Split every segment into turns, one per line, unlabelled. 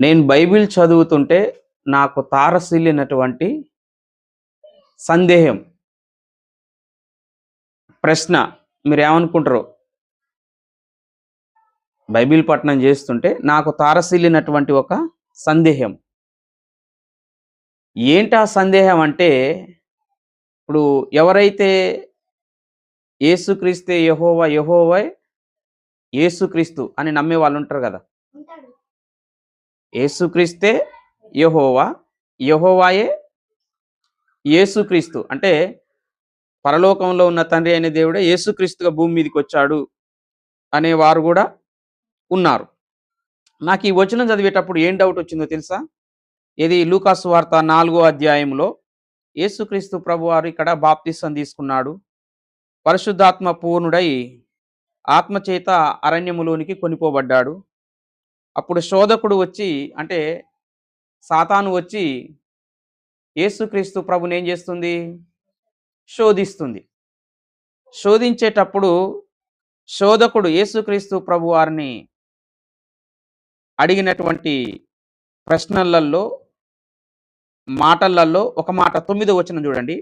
నేను బైబిల్ చదువుతుంటే నాకు తారసిల్లినటువంటి సందేహం ప్రశ్న మీరు ఏమనుకుంటారు బైబిల్ పఠనం చేస్తుంటే నాకు తారసిల్లినటువంటి ఒక సందేహం. ఏంటి ఆ సందేహం అంటే ఇప్పుడు ఎవరైతే ఏసుక్రీస్తే యహోవా యహోవై ఏసుక్రీస్తు అని నమ్మే వాళ్ళు ఉంటారు. కదా ఏసుక్రీస్తే యహోవా యహోవాయే ఏసుక్రీస్తు అంటే పరలోకంలో ఉన్న తండ్రి అయిన దేవుడే యేసుక్రీస్తుగా భూమి మీదకి వచ్చాడు అనేవారు కూడా ఉన్నారు. నాకు ఈ వచనం చదివేటప్పుడు ఏం డౌట్ వచ్చిందో తెలుసా? ఇది లూకాసు వార్త నాలుగో అధ్యాయంలో యేసుక్రీస్తు ప్రభువారు ఇక్కడ బాప్తిసం తీసుకున్నాడు. పరిశుద్ధాత్మ పూర్ణుడై ఆత్మచేత అరణ్యములోనికి కొనిపోబడ్డాడు. అప్పుడు శోధకుడు వచ్చి అంటే సాతాను వచ్చి యేసుక్రీస్తు ప్రభుని ఏం చేస్తుంది? శోధిస్తుంది. శోధించేటప్పుడు శోధకుడు యేసుక్రీస్తు ప్రభు వారిని అడిగినటువంటి ప్రశ్నలలో మాటలలో ఒక మాట తొమ్మిదో వచ్చిన చూడండి.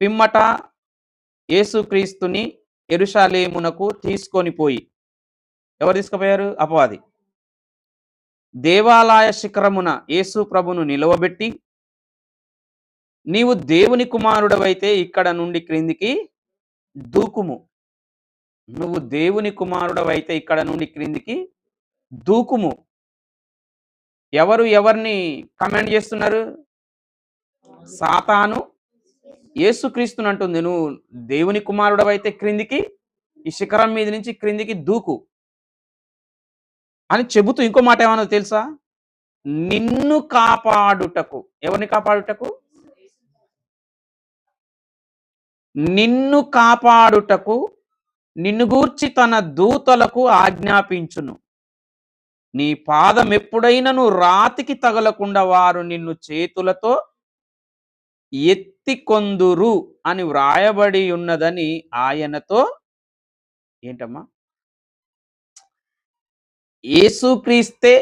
పిమ్మట యేసుక్రీస్తుని ఎరుషాలేమునకు తీసుకొని పోయి. ఎవరు తీసుకుపోయారు? అపవాది. దేవాలయ శిఖరమున యేసు ప్రభును నిలవబెట్టి నీవు దేవుని కుమారుడవైతే ఇక్కడ నుండి క్రిందికి దూకుము. నువ్వు దేవుని కుమారుడవైతే ఇక్కడ నుండి క్రిందికి దూకుము. ఎవరు ఎవరిని కమెంట్ చేస్తున్నారు? సాతాను. యేసుక్రీస్తుని అంటుంది నువ్వు దేవుని కుమారుడవైతే క్రిందికి ఈ శిఖరం మీద నుంచి క్రిందికి దూకు. అని చెబుతూ ఇంకో మాట ఏమన్నా తెలుసా? నిన్ను కాపాడుటకు. ఎవరిని కాపాడుటకు? నిన్ను కాపాడుటకు నిన్ను గూర్చి తన దూతలకు ఆజ్ఞాపించును. నీ పాదం ఎప్పుడైనను రాతికి తగలకుండా వారు నిన్ను చేతులతో ఎత్తి కొందురు అని వ్రాయబడి ఉన్నదని ఆయనతో ఏంటమ్మా? యేసుక్రీస్తే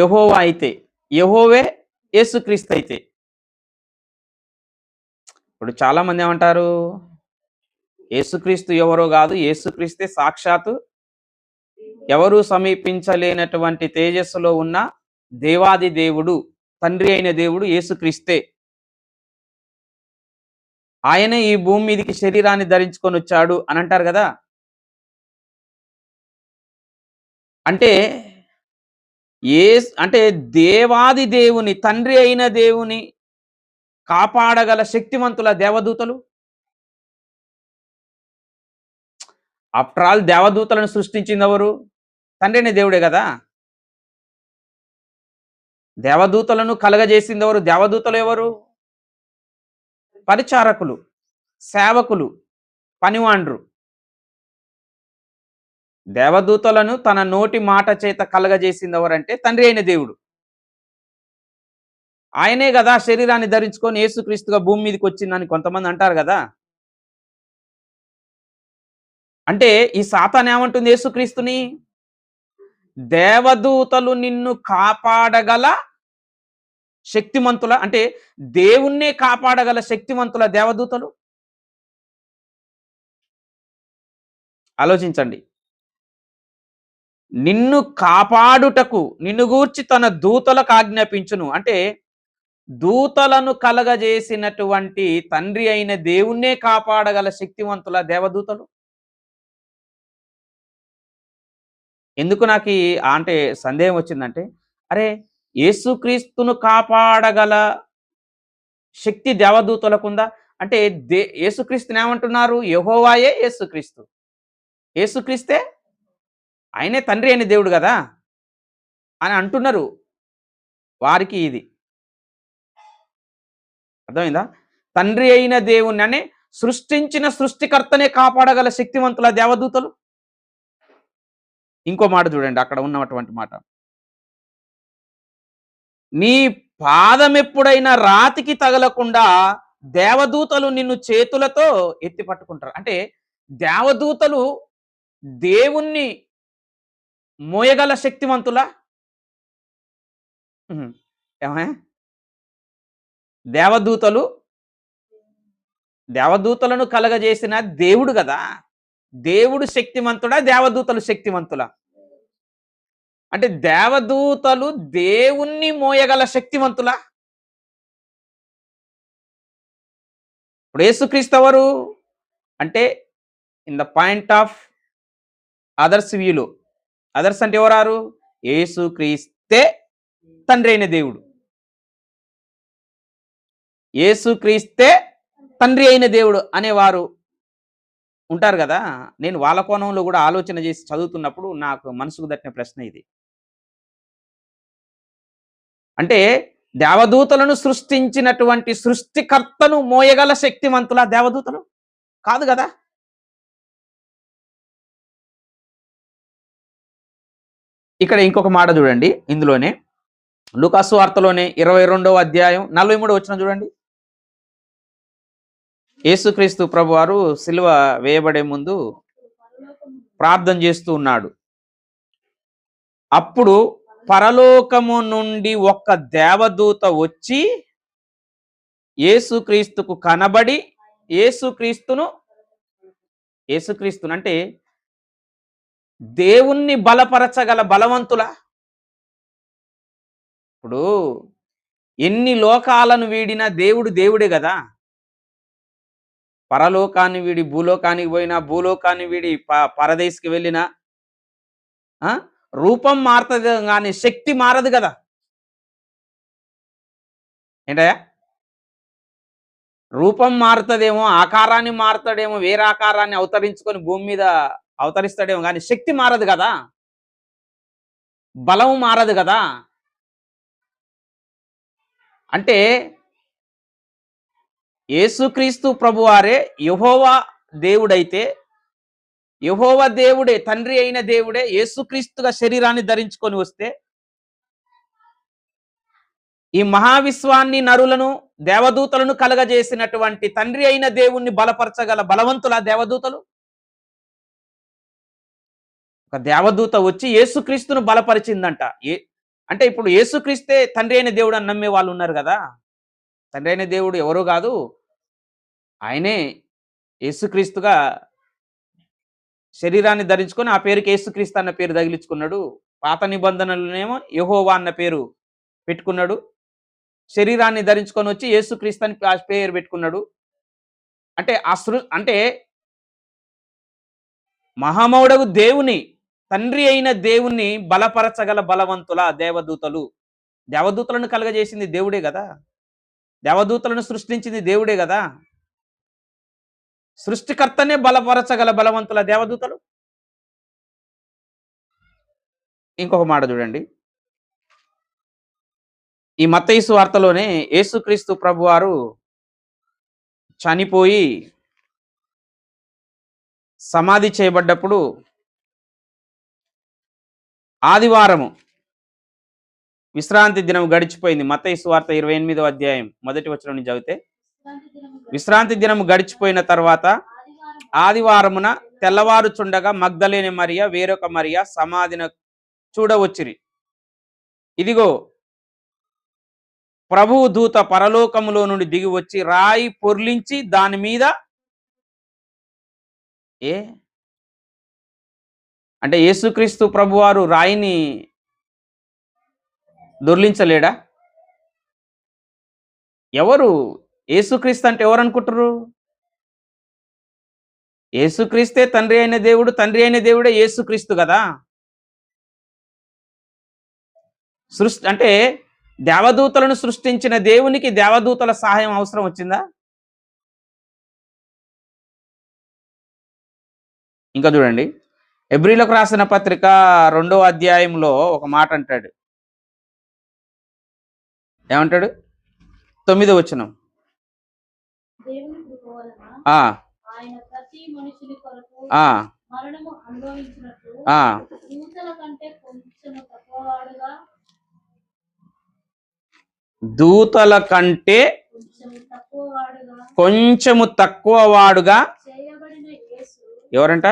యహోవా అయితే యహోవే యేసుక్రీస్తు అయితే. ఇప్పుడు చాలా మంది ఏమంటారు? యేసుక్రీస్తు ఎవరో కాదు యేసుక్రీస్తే సాక్షాత్తు ఎవరు సమీపించలేనటువంటి తేజస్సులో ఉన్న దేవాది దేవుడు తండ్రి అయిన దేవుడు యేసుక్రీస్తే. ఆయనే ఈ భూమి మీదకి శరీరాన్ని ధరించుకొని వచ్చాడు అని అంటారు కదా? అంటే ఏ అంటే దేవాది దేవుని తండ్రి అయిన దేవుని కాపాడగల శక్తివంతుల దేవదూతలు? ఆఫ్టర్ ఆల్ దేవదూతలను సృష్టించింది ఎవరు తండ్రి దేవుడే కదా? దేవదూతలను కలగజేసింది ఎవరు దేవదూతలు ఎవరు? పరిచారకులు సేవకులు పనివాండ్రు. దేవదూతలను తన నోటి మాట చేత కలగజేసింది ఎవరంటే తండ్రి అయిన దేవుడు. ఆయనే కదా శరీరాన్ని ధరించుకొని యేసుక్రీస్తుగా భూమి మీదకి వచ్చిందని కొంతమంది అంటారు కదా. అంటే ఈ సాతాన్ ఏమంటుంది యేసుక్రీస్తుని? దేవదూతలు నిన్ను కాపాడగల శక్తిమంతుల అంటే దేవుణ్ణే కాపాడగల శక్తివంతుల దేవదూతలు? ఆలోచించండి. నిన్ను కాపాడుటకు నిన్ను గూర్చి తన దూతలకు ఆజ్ఞాపించును. అంటే దూతలను కలగజేసినటువంటి తండ్రి అయిన దేవుణ్ణే కాపాడగల శక్తివంతుల దేవదూతలు? ఎందుకు నాకు అంటే సందేహం వచ్చిందంటే అరే యేసుక్రీస్తును కాపాడగల శక్తి దేవదూతలకు ఉందా అంటే దే యేసుక్రీస్తుని ఏమంటున్నారు? యహోవాయే యేసుక్రీస్తు యేసుక్రీస్తే ఆయనే తండ్రి అయిన దేవుడు కదా? అని అంటున్నారు. వారికి ఇది. అర్థమైందా? తండ్రి అయిన దేవుని అని సృష్టించిన సృష్టికర్తనే కాపాడగల శక్తివంతుల దేవదూతలు? ఇంకో మాట చూడండి అక్కడ ఉన్నటువంటి మాట. నీ పాదం ఎప్పుడైనా రాతికి తగలకుండా దేవదూతలు నిన్ను చేతులతో ఎత్తి పట్టుకుంటారు. అంటే దేవదూతలు దేవుణ్ణి మోయగల శక్తివంతుల? ఏమే దేవదూతలు? దేవదూతలను కలగజేసిన దేవుడు కదా? దేవుడు శక్తివంతుడా దేవదూతలు శక్తివంతులా అంటే దేవదూతలు దేవుణ్ణి మోయగల శక్తివంతులా? ఇప్పుడు యేసుక్రీస్తు అంటే in the point of others వ్యూలో అదర్స్ అంటే ఎవరారు? యేసుక్రీస్తే తండ్రి అయిన దేవుడు. యేసుక్రీస్తే తండ్రి అయిన దేవుడు అనేవారు ఉంటారు కదా? నేను వాళ్ళ కోణంలో కూడా ఆలోచన చేసి చదువుతున్నప్పుడు నాకు మనసుకు దట్టిన ప్రశ్న ఇది. అంటే దేవదూతలను సృష్టించినటువంటి సృష్టికర్తను మోయగల శక్తివంతుల దేవదూతలు? కాదు కదా? ఇక్కడ ఇంకొక మాట చూడండి ఇందులోనే. లూకాసు వార్తలోనే ఇరవై రెండవ అధ్యాయం నలభై మూడు వచ్చిన చూడండి. యేసుక్రీస్తు ప్రభువారు సిల్వ వేయబడే ముందు ప్రార్థన చేస్తూ ఉన్నాడు. అప్పుడు పరలోకము నుండి ఒక్క దేవదూత వచ్చి యేసుక్రీస్తుకు కనబడి యేసుక్రీస్తును యేసుక్రీస్తును అంటే దేవుణ్ణి బలపరచగల బలవంతుల? ఇప్పుడు ఎన్ని లోకాలను వీడినా దేవుడు దేవుడే కదా? పరలోకాన్ని వీడి భూలోకానికి పోయినా భూలోకాన్ని వీడి ప పరదేశ్కి వెళ్ళినా ఆ? రూపం మారుతుంది కానీ శక్తి మారదు కదా? ఏంటయ్యా? రూపం మారుతుందేమో ఆకారాన్ని మారుతాడేమో వేరే ఆకారాన్ని అవతరించుకొని భూమి మీద అవతరిస్తాడేమో కానీ శక్తి మారదు కదా. బలం మారదు కదా. అంటే యేసుక్రీస్తు ప్రభువారే యహోవా దేవుడైతే యహోవ దేవుడే తండ్రి అయిన దేవుడే యేసుక్రీస్తుగా శరీరాన్ని ధరించుకొని వస్తే ఈ మహావిశ్వాన్ని నరులను దేవదూతలను కలగజేసినటువంటి తండ్రి అయిన దేవుణ్ణి బలపరచగల బలవంతుల దేవదూతలు? ఒక దేవదూత వచ్చి యేసుక్రీస్తును బలపరిచిందంట. ఏ అంటే ఇప్పుడు యేసుక్రీస్తే తండ్రి అయిన దేవుడు అని నమ్మే వాళ్ళు ఉన్నారు కదా. తండ్రి అయిన దేవుడు ఎవరు కాదు. ఆయనే యేసుక్రీస్తుగా శరీరాన్ని ధరించుకొని ఆ పేరుకి యేసుక్రీస్తు అన్న పేరు తగిలించుకున్నాడు. పాత నిబంధనలనేమో యహోవా అన్న పేరు పెట్టుకున్నాడు. శరీరాన్ని ధరించుకొని వచ్చి యేసుక్రీస్తు అని పేరు పెట్టుకున్నాడు. అంటే ఆ సృ అంటే మహామౌడవు దేవుని తండ్రి అయిన దేవుణ్ణి బలపరచగల బలవంతుల దేవదూతలు. దేవదూతలను కలగజేసింది దేవుడే కదా? దేవదూతలను సృష్టించింది దేవుడే కదా? సృష్టికర్తనే బలపరచగల బలవంతుల దేవదూతలు? ఇంకొక మాట చూడండి. ఈ మత్తయిసు వార్తలోనే యేసుక్రీస్తు ప్రభువారు చనిపోయి సమాధి చేయబడ్డప్పుడు ఆదివారము. విశ్రాంతి దినం గడిచిపోయింది. మత్తయి వార్త ఇరవై ఎనిమిదో అధ్యాయం మొదటి వచనం నుంచి చదివితే విశ్రాంతి దినం గడిచిపోయిన తర్వాత ఆదివారమున తెల్లవారుచుండగా మగ్ధలేని మరియ వేరొక మరియ సమాధిన చూడవచ్చిరి. ఇదిగో ప్రభువు దూత పరలోకములో నుండి దిగి వచ్చి రాయి పొర్లించి దాని మీద ఏ? అంటే యేసుక్రీస్తు ప్రభువారు రాయిని దొర్లించలేడా? ఎవరు? యేసుక్రీస్తు అంటే ఎవరు అనుకుంటారు యేసుక్రీస్తే తండ్రి అయిన దేవుడు తండ్రి అయిన దేవుడే యేసుక్రీస్తు కదా? సృష్టి అంటే దేవదూతలను సృష్టించిన దేవునికి దేవదూతల సహాయం అవసరం వచ్చిందా? ఇంకా చూడండి. ఎబ్రిలకు రాసిన పత్రిక రెండో అధ్యాయంలో ఒక మాట అంటాడు. ఏమంటాడు? తొమ్మిదో వచనం.
దూతల కంటే
కొంచెము తక్కువ వాడుగా ఎవరంట?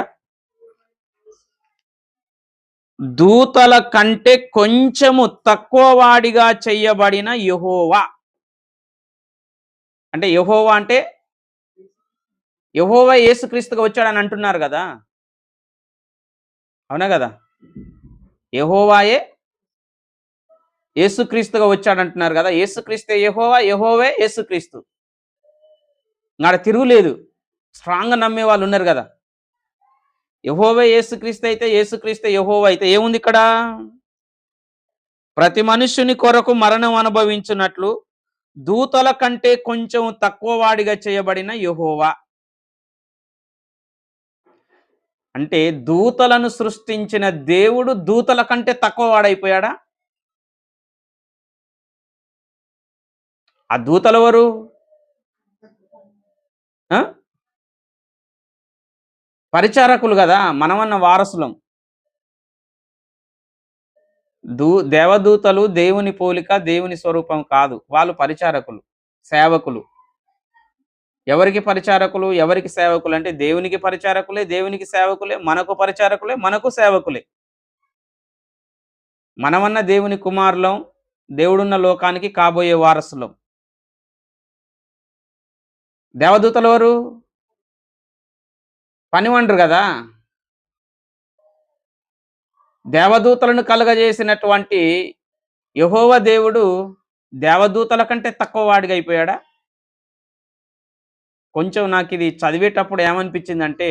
దూతల కంటే కొంచెము తక్కువ వాడిగా చెయ్యబడిన యహోవా. అంటే యహోవా అంటే యహోవా ఏసుక్రీస్తుగా వచ్చాడని అంటున్నారు కదా? అవునా కదా? యహోవాయే ఏసుక్రీస్తుగా వచ్చాడంటున్నారు కదా? ఏసుక్రీస్తే యహోవా యహోవే ఏసుక్రీస్తు నాడ తిరుగులేదు. స్ట్రాంగ్గా నమ్మే వాళ్ళు ఉన్నారు కదా? యహోవే యేసుక్రీస్తు అయితే యేసుక్రీస్తే యహోవా అయితే ఏముంది ఇక్కడ? ప్రతి మనుష్యుని కొరకు మరణం అనుభవించినట్లు దూతల కంటే కొంచెం తక్కువ వాడిగా చేయబడిన యహోవా. అంటే దూతలను సృష్టించిన దేవుడు దూతల కంటే తక్కువ వాడైపోయాడా? ఆ దూతలు ఎవరు? పరిచారకులు కదా మనమన్న వారసులం. దూ దేవదూతలు దేవుని పోలిక దేవుని స్వరూపం కాదు. వాళ్ళు పరిచారకులు సేవకులు. ఎవరికి పరిచారకులు ఎవరికి సేవకులు అంటే దేవునికి పరిచారకులే దేవునికి సేవకులే మనకు పరిచారకులే మనకు సేవకులే. మనమన్న దేవుని కుమారులం దేవుడున్న లోకానికి కాబోయే వారసులం. దేవదూతలు ఎవరు? పనివండరు కదా? దేవదూతలను కలుగజేసినటువంటి యహోవ దేవుడు దేవదూతల కంటే తక్కువ వాడిగా అయిపోయాడా కొంచెం నాకు ఇది చదివేటప్పుడు ఏమనిపించిందంటే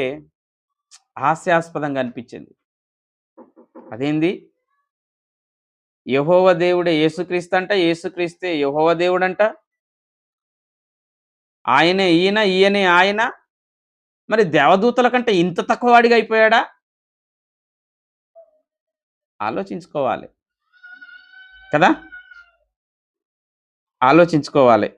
హాస్యాస్పదంగా అనిపించింది. అదేంది? యహోవ దేవుడే యేసుక్రీస్తు అంట యేసుక్రీస్తే యహోవ దేవుడంట? ఆయనే ఈయన ఈయనే ఆయన? మరి దేవదూతల కంటే ఇంత తక్కువ వాడిగా అయిపోయాడా? ఆలోచించుకోవాలి కదా? ఆలోచించుకోవాలి.